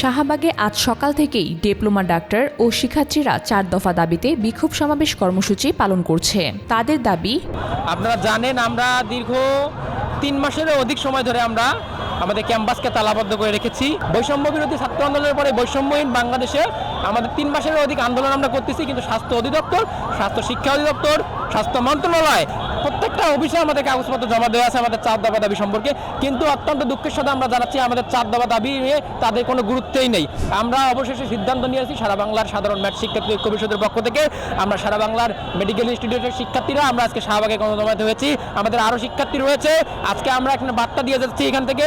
শাহবাগে আজ সকাল থেকেই ডিপ্লোমা ডাক্তার ও শিক্ষার্থীরা চার দফা দাবিতে বিক্ষোভ সমাবেশ কর্মসূচি পালন করছে। তাদের দাবি, আপনারা জানেন, আমরা দীর্ঘ তিন মাসেরও অধিক সময় ধরে আমরা আমাদের ক্যাম্পাসকে তালাবদ্ধ করে রেখেছি। বৈষম্য বিরোধী ছাত্র আন্দোলনের পরে বৈষম্যহীন বাংলাদেশে আমাদের তিন মাসেরও অধিক আন্দোলন আমরা করতেছি, কিন্তু স্বাস্থ্য অধিদপ্তর, স্বাস্থ্য শিক্ষা অধিদপ্তর, স্বাস্থ্য মন্ত্রণালয় প্রত্যেকটা অফিসে আমাদের কাগজপত্র জমা দেওয়া আছে আমাদের চার দাবা দাবি সম্পর্কে। কিন্তু অত্যন্ত দুঃখের সাথে আমরা জানাচ্ছি, আমাদের চার দাবা দাবি নিয়ে তাদের কোনো গুরুত্বই নেই। আমরা অবশেষে সিদ্ধান্ত নিয়েছি সারা বাংলার সাধারণ ম্যাট শিক্ষার্থী ঐক্য পরিষদের পক্ষ থেকে, আমরা সারা বাংলার মেডিকেল ইনস্টিটিউটের শিক্ষার্থীরা, আমরা আজকে শাহবাগে গণজমায়েত হয়েছি। আমাদের আরও শিক্ষার্থী রয়েছে। আজকে আমরা এখানে বার্তা দিয়ে যাচ্ছি এখান থেকে।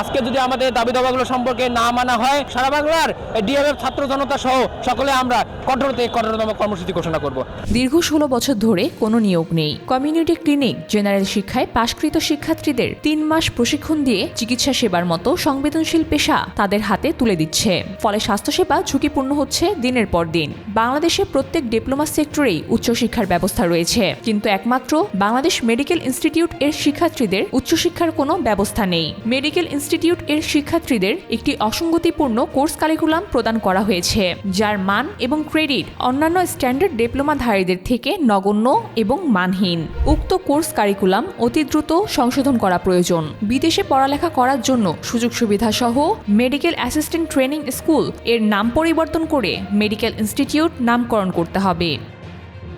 আজকে যদি আমাদের দাবি দাবাগুলো সম্পর্কে না মানা হয়, সারা বাংলার ডিএমএফ ছাত্র জনতা সহ সকলে আমরা কঠোর থেকে কঠোরতম কর্মসূচি ঘোষণা করব। দীর্ঘ ষোলো বছর ধরে কোনো নিয়োগ নেই। কমিউনিটি ক্লিনিক জেনারেল শিক্ষায় পাশকৃত শিক্ষার্থীদের তিন মাস প্রশিক্ষণ দিয়ে চিকিৎসা সেবার মতো সংবেদনশীল পেশা তাদের হাতে তুলে দিচ্ছে। ফলে স্বাস্থ্যসেবা ঝুঁকিপূর্ণ হচ্ছে দিনের পর দিন। বাংলাদেশে প্রত্যেক ডিপ্লোমা সেক্টরেই উচ্চশিক্ষার ব্যবস্থা রয়েছে। কিন্তু একমাত্র বাংলাদেশ মেডিকেল ইনস্টিটিউট এর শিক্ষার্থীদের উচ্চশিক্ষার কোনো ব্যবস্থা নেই। মেডিকেল ইনস্টিটিউট এর শিক্ষার্থীদের একটি অসঙ্গতিপূর্ণ কোর্স কারিকুলাম প্রদান করা হয়েছে, যার মান এবং ক্রেডিট অন্যান্য স্ট্যান্ডার্ড ডিপ্লোমাধারীদের থেকে নগণ্য এবং মানহীন। উক্ত কোর্স কারিকুলাম অতি দ্রুত সংশোধন করা প্রয়োজন। বিদেশে পড়ালেখা করার জন্য সুযোগ সুবিধা সহ মেডিকেল অ্যাসিস্ট্যান্ট ট্রেনিং স্কুলের নাম পরিবর্তন করে মেডিকেল ইনস্টিটিউট নামকরণ করতে হবে।